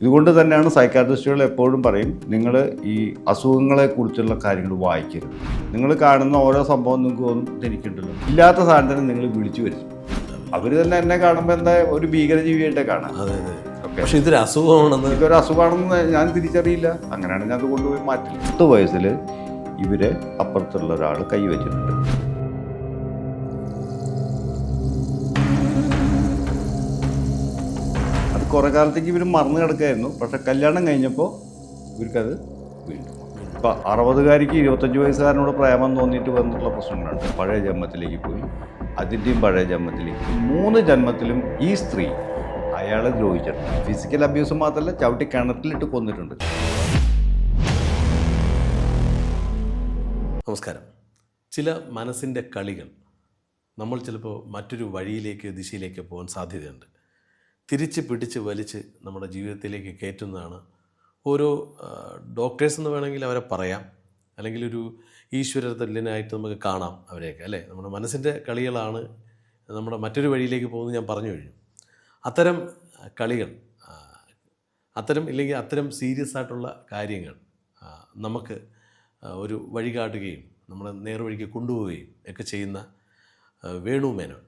ഇതുകൊണ്ട് തന്നെയാണ് സൈക്കാട്രിസ്റ്റുകൾ എപ്പോഴും പറയും നിങ്ങൾ ഈ അസുഖങ്ങളെക്കുറിച്ചുള്ള കാര്യങ്ങൾ വായിക്കരുത്. നിങ്ങൾ കാണുന്ന ഓരോ സംഭവം നിങ്ങൾക്ക് ഒന്നും ധരിക്കണ്ടല്ലോ ഇല്ലാത്ത സാധനം നിങ്ങൾ വിളിച്ചു വരും അവർ തന്നെ എന്നെ കാണുമ്പോൾ എന്താ ഒരു ഭീകരജീവിയായിട്ടേ കാണാം. പക്ഷെ ഇതൊരു അസുഖമാണെന്ന് ഇതൊരു അസുഖമാണെന്ന് ഞാൻ തിരിച്ചറിയില്ല. അങ്ങനെയാണ് ഞാൻ അത് കൊണ്ടുപോയി മാറ്റി പത്ത് വയസ്സിൽ ഇവരെ അപ്പുറത്തുള്ള ഒരാൾ കൈവച്ചിട്ടുണ്ട്. കുറെ കാലത്തേക്ക് ഇവർ മറന്നു കിടക്കായിരുന്നു. പക്ഷെ കല്യാണം കഴിഞ്ഞപ്പോൾ ഇവർക്കത് വീണ്ടും. ഇപ്പം അറുപതുകാരിക്ക് ഇരുപത്തഞ്ച് വയസ്സുകാരനോട് പ്രേമം തോന്നിയിട്ട് വന്നിട്ടുള്ള പ്രശ്നങ്ങളുണ്ട്. പഴയ ജന്മത്തിലേക്ക് പോയി അതിന്റെയും പഴയ ജന്മത്തിലേക്ക് മൂന്ന് ജന്മത്തിലും ഈ സ്ത്രീ അയാളെ ദ്രോഹിച്ചിട്ടുണ്ട്. ഫിസിക്കൽ അബ്യൂസ് മാത്രമല്ല ചവിട്ടി കിണറ്റിലിട്ട് കൊന്നിട്ടുണ്ട്. നമസ്കാരം. ചില മനസ്സിന്റെ കളികൾ നമ്മൾ ചിലപ്പോൾ മറ്റൊരു വഴിയിലേക്ക് ദിശയിലേക്ക് പോകാൻ സാധ്യതയുണ്ട്. തിരിച്ച് പിടിച്ച് വലിച്ച് നമ്മുടെ ജീവിതത്തിലേക്ക് കയറ്റുന്നതാണ്. ഓരോ ഡോക്ടേഴ്സ് എന്ന് വേണമെങ്കിൽ അവരെ പറയാം. അല്ലെങ്കിൽ ഒരു ഈശ്വര തുല്യനായിട്ട് നമുക്ക് കാണാം അവരെയൊക്കെ അല്ലേ? നമ്മുടെ മനസ്സിന്റെ കളികളാണ് നമ്മുടെ മറ്റൊരു വഴിയിലേക്ക് പോകുന്നത് ഞാൻ പറഞ്ഞു കഴിഞ്ഞു. അത്തരം കളികൾ അത്തരം ഇല്ലെങ്കിൽ അത്തരം സീരിയസ് ആയിട്ടുള്ള കാര്യങ്ങൾ നമുക്ക് ഒരു വഴി കാട്ടുകയും നമ്മളെ നേർവഴിക്ക് കൊണ്ടുപോവുകയും ഒക്കെ ചെയ്യുന്ന വേണു മേനോൻ.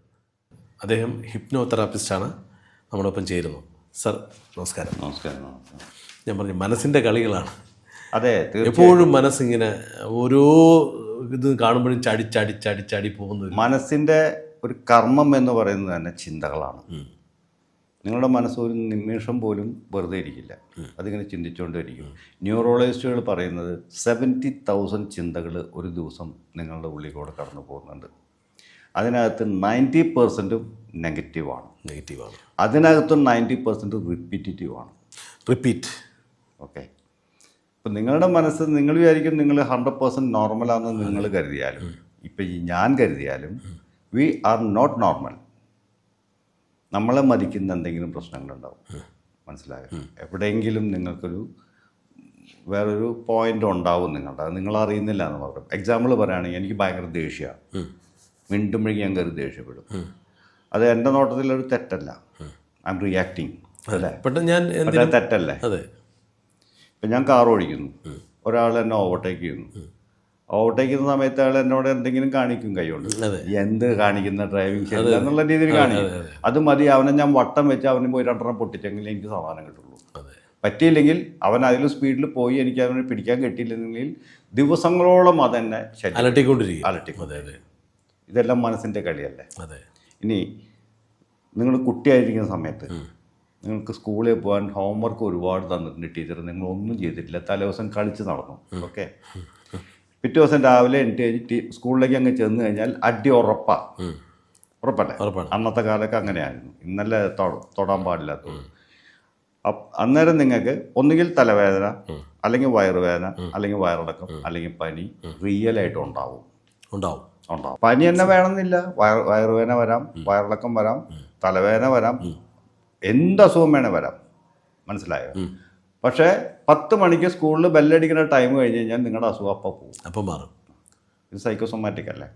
അദ്ദേഹം ഹിപ്നോ തെറാപ്പിസ്റ്റാണ് നമ്മളൊപ്പം ചേരുന്നു. സർ നമസ്കാരം. നമസ്കാരം ഞാൻ പറഞ്ഞു മനസ്സിന്റെ കളികളാണ്. അതെ എപ്പോഴും മനസ്സിങ്ങനെ ഓരോ ഇത് കാണുമ്പോഴും ചാടി ചാടി ചാടി ചടി പോകുന്ന മനസ്സിന്റെ ഒരു കർമ്മം എന്ന് പറയുന്നത് തന്നെ ചിന്തകളാണ്. നിങ്ങളുടെ മനസ്സ് ഒരു നിമിഷം പോലും വെറുതെ ഇരിക്കില്ല. അതിങ്ങനെ ചിന്തിച്ചുകൊണ്ടിരിക്കും ന്യൂറോളജിസ്റ്റുകൾ പറയുന്നത് സെവന്റി തൗസൻഡ് ചിന്തകൾ ഒരു ദിവസം നിങ്ങളുടെ ഉള്ളിൽ കൂടെ കടന്നു പോകുന്നുണ്ട് അതിനകത്ത് നയന്റി പെർസെന്റും നെഗറ്റീവാണ്. നെഗറ്റീവാണ്. അതിനകത്തും നയന്റി പെർസെന്റ് റിപ്പീറ്റീവാണ് റിപ്പീറ്റ്. ഓക്കെ. ഇപ്പം നിങ്ങളുടെ മനസ്സ് നിങ്ങൾ വിചാരിക്കും നിങ്ങൾ ഹൺഡ്രഡ് പെർസെന്റ് നോർമലാണെന്ന് നിങ്ങൾ കരുതിയാലും ഇപ്പം ഈ ഞാൻ കരുതിയാലും വി ആർ നോട്ട് നോർമൽ. നമ്മളെ മതിക്കുന്ന എന്തെങ്കിലും പ്രശ്നങ്ങളുണ്ടാവും. മനസ്സിലായോ? എവിടെയെങ്കിലും നിങ്ങൾക്കൊരു വേറൊരു പോയിന്റ് ഉണ്ടാവും നിങ്ങളുടെ. അത് നിങ്ങൾ അറിയുന്നില്ല എന്ന് പറയും എക്സാമ്പിൾ പറയുകയാണെങ്കിൽ എനിക്ക് ഭയങ്കര ദേഷ്യമാണ് മിണ്ടുമ്പോഴേക്കും ഞാൻ കയറി ദേഷ്യപ്പെടും അത് എന്റെ നോട്ടത്തിലൊരു തെറ്റല്ല. ഐ എം റിയാക്ടിങ് അല്ലേ? ഞാൻ തെറ്റല്ലേ? അതെ. ഇപ്പം ഞാൻ കാർ ഓടിക്കുന്നു. ഒരാൾ എന്നെ ഓവർടേക്ക് ചെയ്യുന്നു. ഓവർടേക്ക് ചെയ്യുന്ന സമയത്ത് അയാൾ എന്നോട് എന്തെങ്കിലും കാണിക്കും കൈകൊണ്ട്. കൊണ്ട് എന്ത് കാണിക്കുന്ന ഡ്രൈവിംഗ് ശരിയില്ല എന്നുള്ള രീതിയിൽ കാണിക്കും. അത് മതി അവനെ ഞാൻ വട്ടം വെച്ച് അവന് പോയി രണ്ടെണ്ണം പൊട്ടിച്ചെങ്കിൽ എനിക്ക് സമാധാനം കിട്ടുള്ളൂ. പറ്റിയില്ലെങ്കിൽ അവൻ അതിൽ സ്പീഡിൽ പോയി എനിക്ക് അവനെ പിടിക്കാൻ കിട്ടിയില്ലെങ്കിൽ ദിവസങ്ങളോളം അതെന്നെ അലട്ടിക്കൊണ്ടിരിക്കും. അലട്ടിക്കൊണ്ടിരിക്കും. ഇതെല്ലാം മനസ്സിന്റെ കളിയല്ലേ? അതെ. ഇനി നിങ്ങൾ കുട്ടിയായിരിക്കുന്ന സമയത്ത് നിങ്ങൾക്ക് സ്കൂളിൽ പോകാൻ ഹോംവർക്ക് ഒരുപാട് തന്നിട്ടുണ്ട് ടീച്ചർ. നിങ്ങൾ ഒന്നും ചെയ്തിട്ടില്ല. തലേദിവസം കളിച്ച് നടന്നു. ഓക്കെ? പിറ്റേ ദിവസം രാവിലെ എണീറ്റ് സ്കൂളിലേക്ക് അങ്ങ് ചെന്ന് കഴിഞ്ഞാൽ അടി ഉറപ്പാണ് ഉറപ്പല്ലേ? അന്നത്തെ കാലമൊക്കെ അങ്ങനെയായിരുന്നു. ഇന്നലെ തൊടാൻ പാടില്ലാത്തത് അന്നേരം നിങ്ങൾക്ക് ഒന്നുകിൽ തലവേദന അല്ലെങ്കിൽ വയറുവേദന അല്ലെങ്കിൽ വയറടക്കം അല്ലെങ്കിൽ പനി റിയൽ ആയിട്ട് ഉണ്ടാവും. ഉണ്ടാവും. ഉണ്ടാവും. പനി തന്നെ വേണമെന്നില്ല. വയർ വയറുവേദന വരാം വയറിളക്കം വരാം തലവേദന വരാം. എന്ത് അസുഖം വേണേ വരാം. മനസ്സിലായോ? പക്ഷേ പത്ത് മണിക്ക് സ്കൂളിൽ ബെല്ലടിക്കുന്ന ടൈം കഴിഞ്ഞ് കഴിഞ്ഞാൽ നിങ്ങളുടെ അസുഖം അപ്പം പോകും അപ്പം മാറും. ഇത് സൈക്കോസൊമാറ്റിക് അല്ലേ?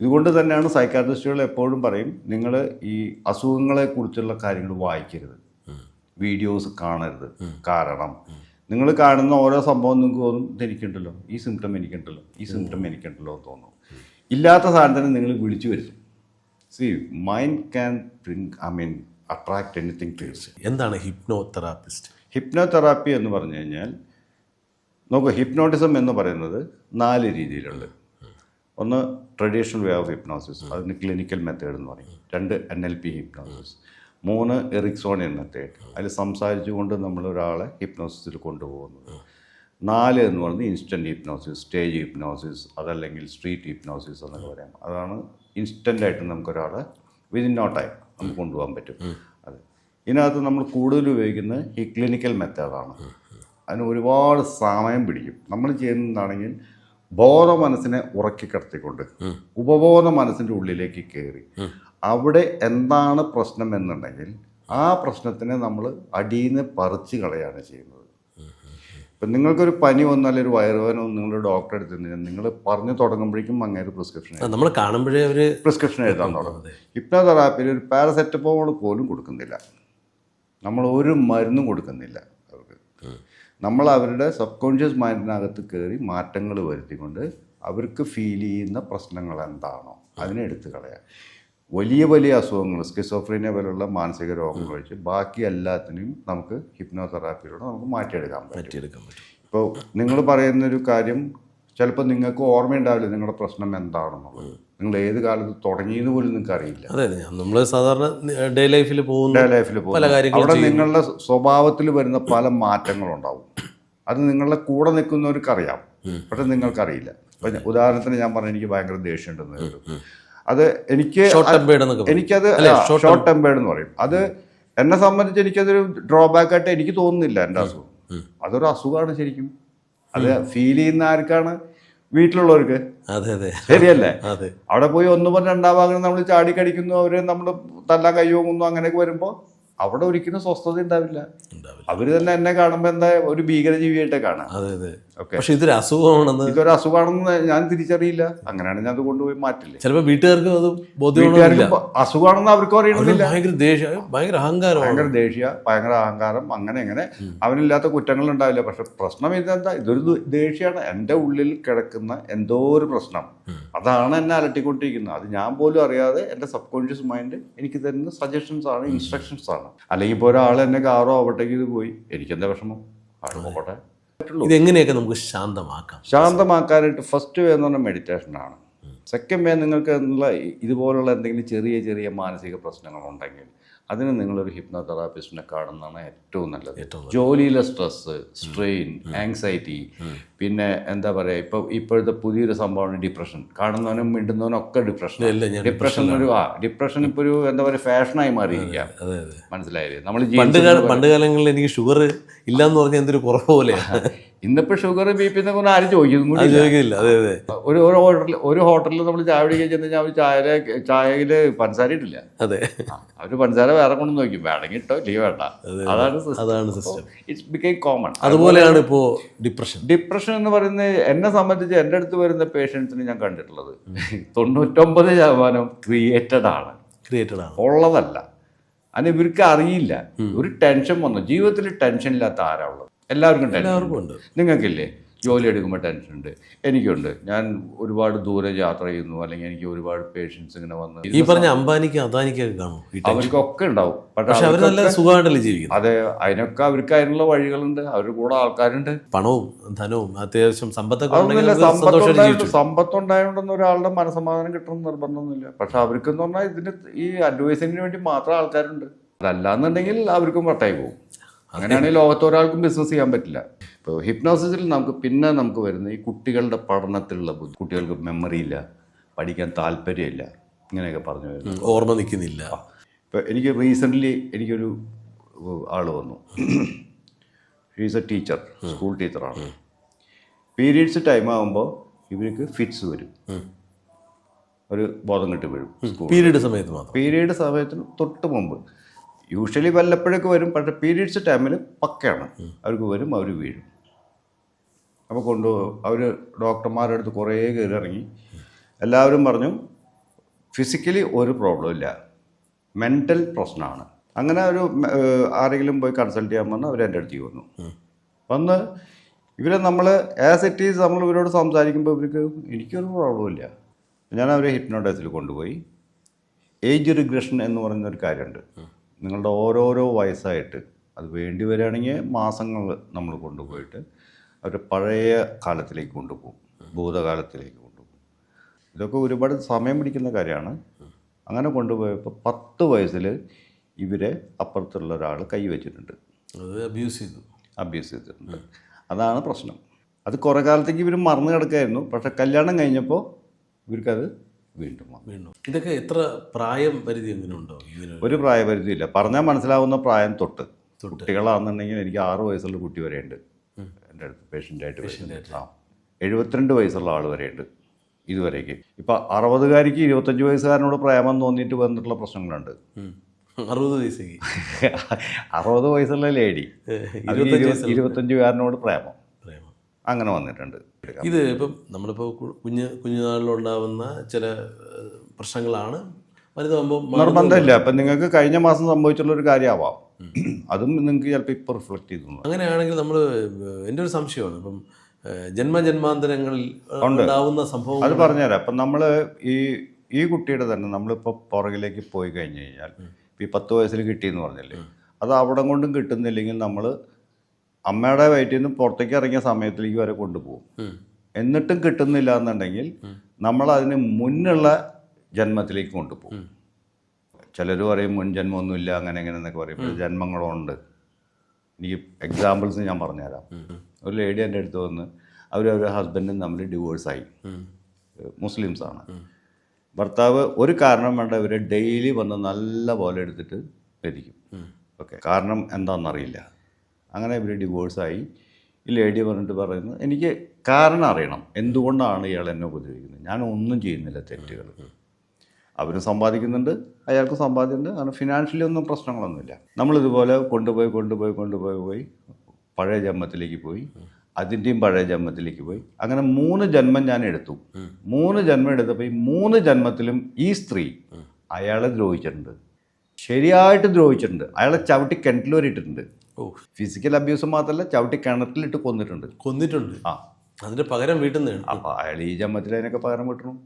ഇതുകൊണ്ട് തന്നെയാണ് സൈക്കാട്രിസ്റ്റുകൾ എപ്പോഴും പറയും നിങ്ങൾ ഈ അസുഖങ്ങളെക്കുറിച്ചുള്ള കാര്യങ്ങൾ വായിക്കരുത്. വീഡിയോസ് കാണരുത്. കാരണം നിങ്ങൾ കാണുന്ന ഓരോ സംഭവം നിങ്ങൾക്ക് തോന്നും ഇതെനിക്കുണ്ടല്ലോ. ഈ സിംറ്റം എനിക്കുണ്ടല്ലോ. ഈ സിംറ്റം എനിക്കുണ്ടല്ലോ എന്ന് തോന്നും. ഇല്ലാത്ത സാധനത്തിന് നിങ്ങൾ വിളിച്ചു വരുത്തും. See mind can bring I mean attract anything ടേഴ്സ് എന്താണ് ഹിപ്നോ തെറാപ്പിസ്റ്റ് ഹിപ്നോതെറാപ്പി എന്ന് പറഞ്ഞു കഴിഞ്ഞാൽ നോക്കൂ ഹിപ്നോട്ടിസം എന്ന് പറയുന്നത് നാല് രീതിയിലുള്ളത്. ഒന്ന് ട്രഡീഷണൽ വേ ഓഫ് ഹിപ്നോസിസ് അതിന് ക്ലിനിക്കൽ മെത്തേഡ് എന്ന് പറയും. രണ്ട് എൻ എൽ പി ഹിപ്നോസിസ് മൂന്ന് എറിക്സോണിയൻ മെത്തേഡ് അതിൽ സംസാരിച്ചുകൊണ്ട് നമ്മൾ ഒരാളെ ഹിപ്നോസിസിൽ കൊണ്ടുപോകുന്നത് നാല് എന്ന് പറയുന്നത് ഇൻസ്റ്റന്റ് ഹിപ്നോസിസ് സ്റ്റേജ് ഹിപ്നോസിസ് അതല്ലെങ്കിൽ സ്ട്രീറ്റ് ഹിപ്നോസിസ് എന്നൊക്കെ പറയാം. അതാണ് ഇൻസ്റ്റന്റ് ആയിട്ട് നമുക്കൊരാളെ വിതിൻ നോ ടൈം നമുക്ക് കൊണ്ടുപോകാൻ പറ്റും. അത്. ഇതിനകത്ത് നമ്മൾ കൂടുതൽ ഉപയോഗിക്കുന്നത് ഈ ക്ലിനിക്കൽ മെത്തേഡാണ് അതിന് ഒരുപാട് സമയം പിടിക്കും. നമ്മൾ ചെയ്യുന്നതാണെങ്കിൽ ബോധ മനസ്സിനെ ഉറക്കി കിടത്തിക്കൊണ്ട് ഉപബോധ മനസ്സിന്റെ ഉള്ളിലേക്ക് കയറി അവിടെ എന്താണ് പ്രശ്നം എന്നുണ്ടെങ്കിൽ ആ പ്രശ്നത്തിനെ നമ്മൾ അടിയിൽ നിന്ന് പറിച്ചു കളയാണ് ചെയ്യുന്നത്. ഇപ്പം നിങ്ങൾക്കൊരു പനി വന്നാൽ ഒരു വയറുവേദന വന്ന് നിങ്ങൾ ഡോക്ടറെ അടുത്ത് നിങ്ങൾ പറഞ്ഞു തുടങ്ങുമ്പോഴേക്കും അങ്ങനെ പ്രിസ്ക്രിപ്ഷൻ നമ്മൾ കാണുമ്പോഴേ അവർ പ്രിസ്ക്രിപ്ഷൻ എഴുതാൻ തുടങ്ങുന്നത് ഹിപ്നോതെറാപ്പിയിൽ ഒരു പാരസെറ്റമോൾ പോലും കൊടുക്കുന്നില്ല. നമ്മൾ ഒരു മരുന്നും കൊടുക്കുന്നില്ല അവർക്ക്. നമ്മൾ അവരുടെ സബ് കോൺഷ്യസ് മൈൻഡിനകത്ത് കയറി മാറ്റങ്ങൾ വരുത്തിക്കൊണ്ട് അവർക്ക് ഫീൽ ചെയ്യുന്ന പ്രശ്നങ്ങൾ എന്താണോ അതിനെ എടുത്തു കളയാം. വലിയ വലിയ അസുഖങ്ങൾ സ്കിസോഫ്രീനിയ പോലുള്ള മാനസിക രോഗങ്ങൾ ഒഴിച്ച് ബാക്കി എല്ലാത്തിനും നമുക്ക് ഹിപ്നോതെറാപ്പിയിലൂടെ നമുക്ക് മാറ്റിയെടുക്കാൻ പറ്റും. ഇപ്പോൾ നിങ്ങൾ പറയുന്നൊരു കാര്യം ചിലപ്പോൾ നിങ്ങൾക്ക് ഓർമ്മയുണ്ടാവില്ല നിങ്ങളുടെ പ്രശ്നം എന്താണെന്നുള്ളത്. നിങ്ങൾ ഏത് കാലത്ത് തുടങ്ങിയെന്ന് പോലും നിങ്ങൾക്ക് അറിയില്ല. അതെ നമ്മൾ സാധാരണ ഡേ ലൈഫിൽ പോകുന്ന ഡേ ലൈഫിൽ പോകുന്നു അവിടെ നിങ്ങളുടെ സ്വഭാവത്തിൽ വരുന്ന പല മാറ്റങ്ങളുണ്ടാവും. അത് നിങ്ങളുടെ കൂടെ നിൽക്കുന്നവർക്ക് അറിയാം പക്ഷെ നിങ്ങൾക്കറിയില്ല. ഉദാഹരണത്തിന് ഞാൻ പറഞ്ഞു എനിക്ക് ഭയങ്കര ദേഷ്യമുണ്ടെന്ന് കരുതും. അത് എനിക്ക് എനിക്കത് ഷോർട്ട് ടെമ്പേർഡ് എന്ന് പറയും. അത് എന്നെ സംബന്ധിച്ച് എനിക്കതൊരു ഡ്രോബാക്ക് ആയിട്ട് എനിക്ക് തോന്നുന്നില്ല എന്റെ അസുഖം. അതൊരു അസുഖമാണ് ശരിക്കും. അത് ഫീൽ ചെയ്യുന്ന ആർക്കാണ്? വീട്ടിലുള്ളവർക്ക്. ശരിയല്ലേ? അവിടെ പോയി ഒന്നും പറഞ്ഞ് രണ്ടാം ഭാഗം നമ്മൾ ചാടിക്കടിക്കുന്നു അവർ നമ്മൾ തല്ലാൻ കയ്യോങ്ങുന്നു അങ്ങനെയൊക്കെ വരുമ്പോൾ അവിടെ ഒരിക്കലും സ്വസ്ഥത ഉണ്ടാവില്ല. അവർ അവർ തന്നെ എന്നെ കാണുമ്പോൾ എന്താ ഒരു ഭീകരജീവിയായിട്ട് കാണാം. അതെ അതെ. ഓക്കെ. പക്ഷെ ഇതൊരു അസുഖമാണെന്ന് ഇതൊരു അസുഖമാണെന്ന് ഞാൻ തിരിച്ചറിയില്ല. അങ്ങനെയാണ് ഞാൻ അത് കൊണ്ടുപോയി മാറ്റില്ല? ചിലപ്പോൾ വീട്ടുകാർക്ക് അത് വീട്ടുകാർക്ക് അസുഖമാണെന്ന് അവർക്ക് അറിയണമെന്നില്ല. ഭയങ്കര ദേഷ്യം ഭയങ്കര അഹങ്കാരം ഭയങ്കര ദേഷ്യ ഭയങ്കര അഹങ്കാരം അങ്ങനെ അങ്ങനെ അവനില്ലാത്ത കുറ്റങ്ങൾ ഉണ്ടാവില്ല. പക്ഷെ പ്രശ്നം ഇതെന്താ? ഇതൊരു ദേഷ്യമാണ് എന്റെ ഉള്ളിൽ കിടക്കുന്ന എന്തോ ഒരു പ്രശ്നം. അതാണ് എന്നെ അലട്ടിക്കൊണ്ടിരിക്കുന്നത്. അത് ഞാൻ പോലും അറിയാതെ എന്റെ സബ് കോൺഷ്യസ് മൈൻഡ് എനിക്ക് തരുന്ന സജഷൻസ് ആണ് ഇൻസ്ട്രക്ഷൻസ് ആണ് അല്ലെങ്കിൽ ഇപ്പോൾ ഒരാൾ എന്നെ കാറോ ആവട്ടേക്ക് ഇത് പോയി. എനിക്കെന്താ വിഷമം? ആൾ പോകട്ടെ. ഇതെങ്ങനെയൊക്കെ നമുക്ക് ശാന്തമാക്കാം? ശാന്തമാക്കാനായിട്ട് ഫസ്റ്റ് വേ എന്ന് പറഞ്ഞാൽ മെഡിറ്റേഷനാണ് സെക്കൻഡ് വേ നിങ്ങൾക്ക് എന്നുള്ള ഇതുപോലുള്ള എന്തെങ്കിലും ചെറിയ ചെറിയ മാനസിക പ്രശ്നങ്ങളുണ്ടെങ്കിൽ അതിന് നിങ്ങളൊരു ഹിപ്നോതെറാപ്പിസ്റ്റിനെ കാണുന്നതാണ് ഏറ്റവും നല്ലത്. ജോലിയിലെ സ്ട്രെസ് സ്ട്രെയിൻ ആങ്സൈറ്റി പിന്നെ എന്താ പറയുക ഇപ്പോൾ ഇപ്പോഴത്തെ പുതിയൊരു സംഭവമാണ് ഡിപ്രഷൻ കാണുന്നവനും മിണ്ടുന്നവനും ഒക്കെ ഡിപ്രഷൻ ഡിപ്രഷൻ ഒരു ആ ഡിപ്രഷൻ ഇപ്പോൾ ഒരു എന്താ പറയുക ഫാഷനായി മാറിയിരിക്കാം മനസ്സിലായില്ലേ? നമ്മൾ പണ്ട് പണ്ട് കാലങ്ങളിൽ എനിക്ക് ഷുഗർ ഇല്ലാന്ന് പറഞ്ഞാൽ എന്തൊരു കുറവ് പോലെയാണ് ഇന്നിപ്പോൾ ഷുഗർ ബി പി എന്നൊക്കെ ആരും ചോദിക്കുന്നു അത് ഇല്ല. അതെ ഒരു ഒരു ഹോട്ടലിൽ ഒരു ഹോട്ടലിൽ നമ്മൾ ചായ പിടിക്കാൻ ചെന്ന് കഴിഞ്ഞാൽ ചായ ചായയിൽ പഞ്ചസാര ഇട്ടില്ല. അതെ. അവർ പഞ്ചസാര വേറെ കൊണ്ടു നോക്കി വേണമെങ്കിൽ ഇട്ടോ ലീവ് വേണ്ട. അതാണ് അതാണ് സിസ്റ്റം ഇറ്റ്സ് ബിക്കെയിം കോമൺ അതുപോലെയാണ് ഇപ്പോൾ ഡിപ്രഷൻ ഡിപ്രഷൻ എന്ന് പറയുന്നത് എന്നെ സംബന്ധിച്ച് എന്റെ അടുത്ത് വരുന്ന പേഷ്യൻസിന് ഞാൻ കണ്ടിട്ടുള്ളത് തൊണ്ണൂറ്റൊമ്പത് ശതമാനം ക്രിയേറ്റഡ് ആണ്. ക്രിയേറ്റഡ് ആണ്. ഉള്ളതല്ല. അത് ഇവർക്ക് അറിയില്ല. ഒരു ടെൻഷൻ വന്നു. ജീവിതത്തിൽ ടെൻഷൻ ഇല്ലാത്ത ആരാ ഉള്ളത്? എല്ലാവർക്കും എല്ലാവർക്കും ഉണ്ട്. നിങ്ങൾക്കില്ലേ? ജോലി എടുക്കുമ്പോൾ ടെൻഷൻ ഉണ്ട്. എനിക്കുണ്ട്. ഞാൻ ഒരുപാട് ദൂരെ യാത്ര ചെയ്യുന്നു. അല്ലെങ്കിൽ എനിക്ക് ഒരുപാട് പേഷ്യൻസ് ഇങ്ങനെ വന്ന് ഈ പറഞ്ഞ അംബാനിക്ക് അദാനിക്കൊക്കെ കാണും അവർക്കൊക്കെ ഉണ്ടാവും. പക്ഷെ അവർ നല്ല സുഖമായിട്ടല്ലേ ജീവിക്കുന്നത്. അതെ അതിനൊക്കെ അവർക്ക് അതിനുള്ള വഴികളുണ്ട്. അവരുടെ കൂടെ ആൾക്കാരുണ്ട്. പണവും ധനവും അത്യാവശ്യം സമ്പത്തൊക്കെ സമ്പത്തുണ്ടായതുകൊണ്ടൊന്നും ഒരാളുടെ മനസമാധാനം കിട്ടണം നിർബന്ധമൊന്നുമില്ല. പക്ഷെ അവർക്കെന്ന് പറഞ്ഞാൽ ഇതിന് ഈ അഡ്വൈസിന് വേണ്ടി മാത്രം ആൾക്കാരുണ്ട്. അതല്ലാന്നുണ്ടെങ്കിൽ അവർക്കും വട്ടായി പോകും. അങ്ങനെയാണെങ്കിൽ ലോകത്ത് ഒരാൾക്കും ബിസിനസ് ചെയ്യാൻ പറ്റില്ല. ഇപ്പോൾ ഹിപ്നോസിസിൽ നമുക്ക് പിന്നെ നമുക്ക് വരുന്ന ഈ കുട്ടികളുടെ പഠനത്തിലുള്ള ബുദ്ധി കുട്ടികൾക്ക് മെമ്മറി ഇല്ല പഠിക്കാൻ താല്പര്യമില്ല ഇങ്ങനെയൊക്കെ പറഞ്ഞു വരുന്നു ഓർമ്മ നിൽക്കുന്നില്ല. ഇപ്പോൾ എനിക്ക് റീസെന്റ്ലി എനിക്കൊരു ആൾ വന്നു. ഷീസ് എ ടീച്ചർ സ്കൂൾ ടീച്ചറാണ് പീരീഡ്സ് ടൈം ആകുമ്പോൾ ഇവർക്ക് ഫിറ്റ്സ് വരും. ഒരു ബോധം കിട്ടി വീഴും പീരീഡ് സമയത്ത് മാത്രം. പീരീഡ് സമയത്തിന് തൊട്ട് മുമ്പ്. യൂഷ്വലി വല്ലപ്പോഴൊക്കെ വരും. പക്ഷേ പീരീഡ്സ് ടൈമിൽ പക്കയാണ്. അവർക്ക് വരും അവർ വീഴും. അപ്പോൾ കൊണ്ടു അവർ ഡോക്ടർമാരുടെ അടുത്ത് കുറേ കയറി ഇറങ്ങി എല്ലാവരും പറഞ്ഞു ഫിസിക്കലി ഒരു പ്രോബ്ലം ഇല്ല. മെന്റൽ പ്രശ്നമാണ് അങ്ങനെ ഒരു ആരെങ്കിലും പോയി കൺസൾട്ട് ചെയ്യാൻ പറഞ്ഞാൽ അവർ എന്റെ അടുത്തേക്ക് വന്നു. വന്ന് ഇവരെ നമ്മൾ ആസ് ഇറ്റ് ഈസ് നമ്മൾ ഇവരോട് സംസാരിക്കുമ്പോൾ ഇവർക്ക് എനിക്കൊരു പ്രോബ്ലം ഇല്ല. ഞാൻ അവരെ ഹിപ്നോട്ടൈസിൽ കൊണ്ടുപോയി. ഏജ് റിഗ്രഷൻ എന്ന് പറയുന്ന ഒരു കാര്യമുണ്ട്. നിങ്ങളുടെ ഓരോരോ വയസ്സായിട്ട് അത് വേണ്ടി വരികയാണെങ്കിൽ മാസങ്ങൾ നമ്മൾ കൊണ്ടുപോയിട്ട് അവർ പഴയ കാലത്തിലേക്ക് കൊണ്ടുപോകും ഭൂതകാലത്തിലേക്ക് കൊണ്ടുപോകും. ഇതൊക്കെ ഒരുപാട് സമയം പിടിക്കുന്ന കാര്യമാണ്. അങ്ങനെ കൊണ്ടുപോയപ്പോൾ പത്ത് വയസ്സിൽ ഇവരെ അപ്പുറത്തുള്ള ഒരാൾ കൈവച്ചിട്ടുണ്ട് അത് അബ്യൂസ് ചെയ്തു. അബ്യൂസ് ചെയ്തിട്ടുണ്ട്. അതാണ് പ്രശ്നം. അത് കുറേ കാലത്തേക്ക് ഇവർ മറന്നു കിടക്കായിരുന്നു പക്ഷേ കല്യാണം കഴിഞ്ഞപ്പോൾ ഇവർക്കത് വീണ്ടും വീണ്ടും. ഇതൊക്കെ എത്ര പ്രായം പരിധി എങ്ങനെയുണ്ടോ പ്രായപരിധി ഒരു പ്രായപരിധിയില്ല. പറഞ്ഞാൽ മനസ്സിലാവുന്ന പ്രായം തൊട്ട്. കുട്ടികളാണെന്നുണ്ടെങ്കിൽ എനിക്ക് ആറ് വയസ്സുള്ള കുട്ടി വരെയുണ്ട്. എന്റെ അടുത്ത് പേഷ്യന്റായിട്ട് വരുന്നത് ആ. എഴുപത്തിരണ്ട് വയസ്സുള്ള ആൾ വരെയുണ്ട് ഇതുവരേക്ക്. ഇപ്പം അറുപതുകാരിക്ക് ഇരുപത്തഞ്ച് വയസ്സുകാരനോട് പ്രേമം തോന്നിയിട്ട് വന്നിട്ടുള്ള പ്രശ്നങ്ങളുണ്ട്. അറുപത് വയസ്സേക്ക്. അറുപത് വയസ്സുള്ള ലേഡി. ഇരുപത്തഞ്ച് ഇരുപത്തഞ്ചുകാരനോട് പ്രേമം. അങ്ങനെ വന്നിട്ടുണ്ട്. ഇത് ഇപ്പം നമ്മളിപ്പോൾ കുഞ്ഞ് കുഞ്ഞുനാളിലുണ്ടാവുന്ന ചില പ്രശ്നങ്ങളാണ്. വലുതാകുമ്പോൾ നിർബന്ധമില്ല. അപ്പം നിങ്ങൾക്ക് കഴിഞ്ഞ മാസം സംഭവിച്ചുള്ള ഒരു കാര്യമാവാം. അതും നിങ്ങൾക്ക് ചിലപ്പോൾ ഇപ്പോൾ റിഫ്ലക്റ്റ് ചെയ്തു അങ്ങനെയാണെങ്കിൽ നമ്മൾ എന്റെ ഒരു സംശയമാണ്. ഇപ്പം ജന്മജന്മാന്തരങ്ങളിൽ ഉണ്ടാവുന്ന സംഭവം അത് പറഞ്ഞുതരാം. അപ്പം നമ്മൾ ഈ ഈ കുട്ടിയുടെ തന്നെ നമ്മളിപ്പോൾ പുറകിലേക്ക് പോയി കഴിഞ്ഞ് കഴിഞ്ഞാൽ ഈ പത്ത് വയസ്സിൽ കിട്ടിയെന്ന് പറഞ്ഞല്ലേ അത് അവിടെ കൊണ്ടും കിട്ടുന്നില്ലെങ്കിൽ നമ്മൾ അമ്മയുടെ വയറ്റിൽ നിന്ന് പുറത്തേക്ക് ഇറങ്ങിയ സമയത്തിലേക്ക് വരെ കൊണ്ടുപോകും. എന്നിട്ടും കിട്ടുന്നില്ല എന്നുണ്ടെങ്കിൽ നമ്മൾ അതിന് മുന്നുള്ള ജന്മത്തിലേക്ക് കൊണ്ടുപോകും. ചിലർ പറയും മുൻ ജന്മമൊന്നുമില്ല അങ്ങനെ എങ്ങനെ എന്നൊക്കെ പറയും. ജന്മങ്ങളുണ്ട്. എനിക്ക് എക്സാമ്പിൾസ് ഞാൻ പറഞ്ഞുതരാം. ഒരു ലേഡി എന്റെ അടുത്ത് വന്ന് അവർ അവരുടെ ഹസ്ബൻഡും തമ്മിൽ ഡിവോഴ്സായി. മുസ്ലിംസാണ് ഭർത്താവ് ഒരു കാരണം വേണ്ട ഇവരെ ഡെയിലി വന്ന് നല്ല പോലെ എടുത്തിട്ട് ലഭിക്കും. ഓക്കെ കാരണം എന്താണെന്നറിയില്ല. അങ്ങനെ ഇവർ ഡിവോഴ്സായി. ഈ ലേഡി പറഞ്ഞിട്ട് പറയുന്നു എനിക്ക് കാരണം അറിയണം. എന്തുകൊണ്ടാണ് ഇയാൾ എന്നെ ഉപദ്രവിക്കുന്നത്? ഞാൻ ഒന്നും ചെയ്യുന്നില്ല തെറ്റുകൾ. അവരും സമ്പാദിക്കുന്നുണ്ട് അയാൾക്ക് സമ്പാദ്യമുണ്ട്. കാരണം ഫിനാൻഷ്യലി ഒന്നും പ്രശ്നങ്ങളൊന്നുമില്ല. നമ്മളിതുപോലെ കൊണ്ടുപോയി കൊണ്ടുപോയി കൊണ്ടുപോയി പോയി പഴയ ജന്മത്തിലേക്ക് പോയി അതിന്റെയും പഴയ ജന്മത്തിലേക്ക് പോയി. അങ്ങനെ മൂന്ന് ജന്മം ഞാൻ എടുത്തു. മൂന്ന് ജന്മം എടുത്തപ്പോൾ ഈ മൂന്ന് ജന്മത്തിലും ഈ സ്ത്രീ അയാളെ ദ്രോഹിച്ചിട്ടുണ്ട്. ശരിയായിട്ട് ദ്രോഹിച്ചിട്ടുണ്ട്. അയാളെ ചവിട്ടി കിണറ്റിലൂരിട്ടിട്ടുണ്ട് ഫിസിക്കൽ അബ്യൂസ് മാത്രമല്ല ചവിട്ടി കിണറ്റിലിട്ട് കൊന്നിട്ടുണ്ട്. കൊന്നിട്ടുണ്ട്. ആ. അതിന് പകരം വീട്ടിൽ നിന്ന് അപ്പോൾ അയാൾ ഈ ജമ്മത്തിൽ അതിനൊക്കെ പകരം കിട്ടണം.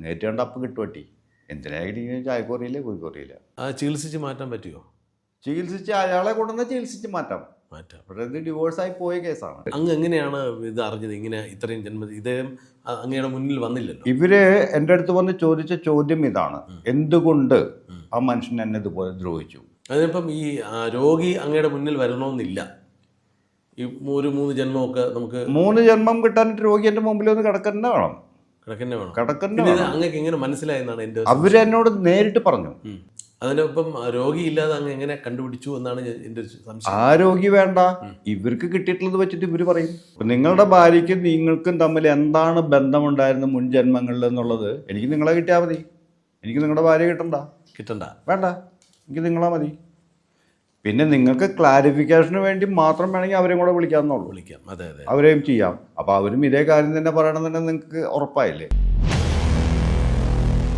നേരിട്ട് കണ്ട അപ്പം കിട്ടുവട്ടി എന്തിനായിട്ട് ചായക്കോറിയില്ല കോഴിക്കോറിയില്ല ആ ചികിത്സിച്ച് മാറ്റാൻ പറ്റുമോ ചികിത്സിച്ച് അയാളെ കൊണ്ടുവന്ന ചികിത്സിച്ച് മാറ്റാം. മാറ്റാം. പക്ഷേ ഇത് ഡിവോഴ്സായി പോയ കേസാണ്. അങ്ങ് എങ്ങനെയാണ് ഇത് അറിഞ്ഞത്? ഇങ്ങനെ ഇത്രയും ജന്മ ഇദ്ദേഹം അങ്ങയുടെ മുന്നിൽ വന്നില്ലല്ലോ. ഇവർ എന്റെ അടുത്ത് വന്ന് ചോദിച്ച ചോദ്യം ഇതാണ്. എന്തുകൊണ്ട് ആ മനുഷ്യൻ എന്നെ ഇതുപോലെ ദ്രോഹിച്ചു? അതിനിപ്പം ഈ രോഗി അങ്ങയുടെ മുന്നിൽ വരണമെന്നില്ല. ഈ ഒരു മൂന്ന് ജന്മമൊക്കെ നമുക്ക് മൂന്ന് ജന്മം കിട്ടാനായിട്ട് രോഗി എന്റെ മുമ്പിൽ ഒന്ന് കിടക്കന്നെ വേണം. കിടക്കന്നെ വേണം. കിടക്കന്നെ വേണം. അങ്ങക്ക് എങ്ങനെ മനസ്സിലായെന്നാണ് എന്റെ അവരെന്നോട് നേരിട്ട് പറഞ്ഞു. അതിനൊപ്പം ഇല്ലാതെ രോഗിയില്ലാതെ അങ്ങ് എങ്ങനെ കണ്ടുപിടിച്ചു എന്നാണ് എന്റെ സംശയം. ആ രോഗി വേണ്ട. ഇവർക്ക് കിട്ടിയിട്ടുള്ളത് വെച്ചിട്ട് ഇവർ പറയും. നിങ്ങളുടെ ഭാര്യയ്ക്കും നിങ്ങൾക്കും തമ്മിൽ എന്താണ് ബന്ധമുണ്ടായിരുന്ന മുൻ ജന്മങ്ങളിൽ എന്നുള്ളത് എനിക്ക് നിങ്ങളെ കിട്ടിയാൽ മതി. എനിക്ക് നിങ്ങളുടെ ഭാര്യ കിട്ടണ്ട. കിട്ടണ്ട. വേണ്ട. എനിക്ക് നിങ്ങളാ മതി. പിന്നെ നിങ്ങൾക്ക് ക്ലാരിഫിക്കേഷന് വേണ്ടി മാത്രം വേണമെങ്കിൽ അവരെയും കൂടെ വിളിക്കാമെന്നുള്ളൂ വിളിക്കാം. അതെ അതെ. അവരെയും ചെയ്യാം. അപ്പോൾ അവരും ഇതേ കാര്യം തന്നെ പറയണം തന്നെ നിങ്ങൾക്ക് ഉറപ്പായില്ലേ?